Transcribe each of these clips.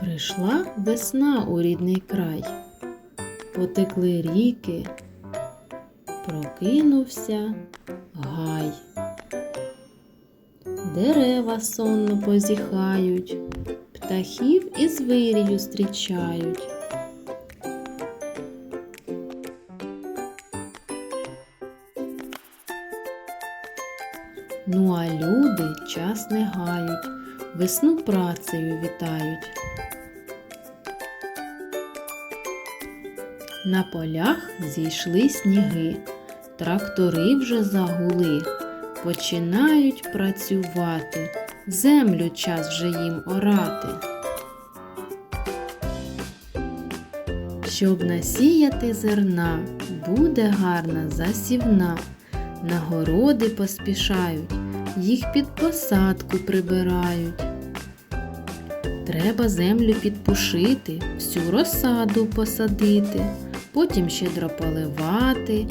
Прийшла весна у рідний край, потекли ріки, прокинувся гай. Дерева сонно позіхають, птахів із вирію зустрічають. Ну а люди час не гають, весну працею вітають. На полях зійшли сніги, трактори вже загули, починають працювати, землю час вже їм орати. Щоб насіяти зерна, буде гарна засівна. На городи поспішають, їх під посадку прибирають. Треба землю підпушити, всю розсаду посадити, потім щедро поливати,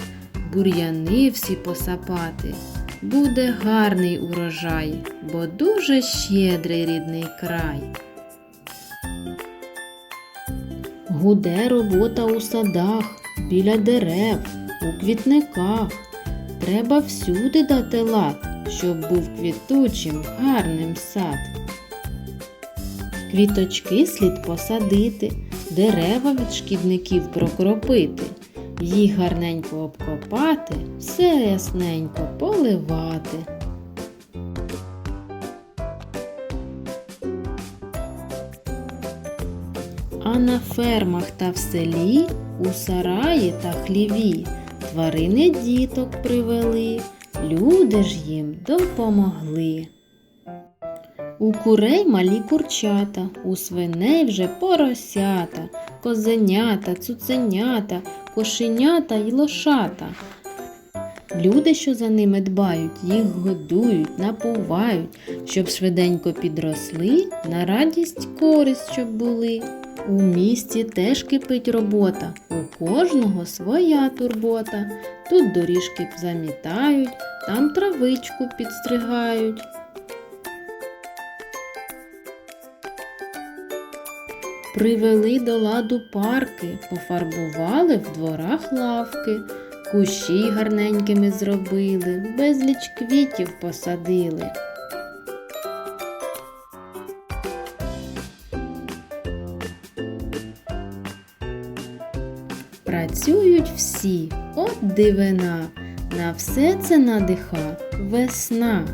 бур'яни всі посапати. Буде гарний урожай, бо дуже щедрий рідний край. Гуде робота у садах, біля дерев, у квітниках. Треба всюди дати лад, щоб був квітучим, гарним сад. Квіточки слід посадити, дерева від шкідників прокропити, їх гарненько обкопати, все ясненько поливати. А на фермах та в селі, у сараї та хліві тварини діток привели, люди ж їм допомогли. У курей малі курчата, у свиней вже поросята, козенята, цуценята, кошенята й лошата. Люди, що за ними дбають, їх годують, напувають, щоб швиденько підросли, на радість користь, щоб були. У місті теж кипить робота, у кожного своя турбота. Тут доріжки замітають, там травичку підстригають. Привели до ладу парки, пофарбували в дворах лавки, кущі гарненькими зробили, безліч квітів посадили. Працюють всі, от дивина, на все це надиха весна.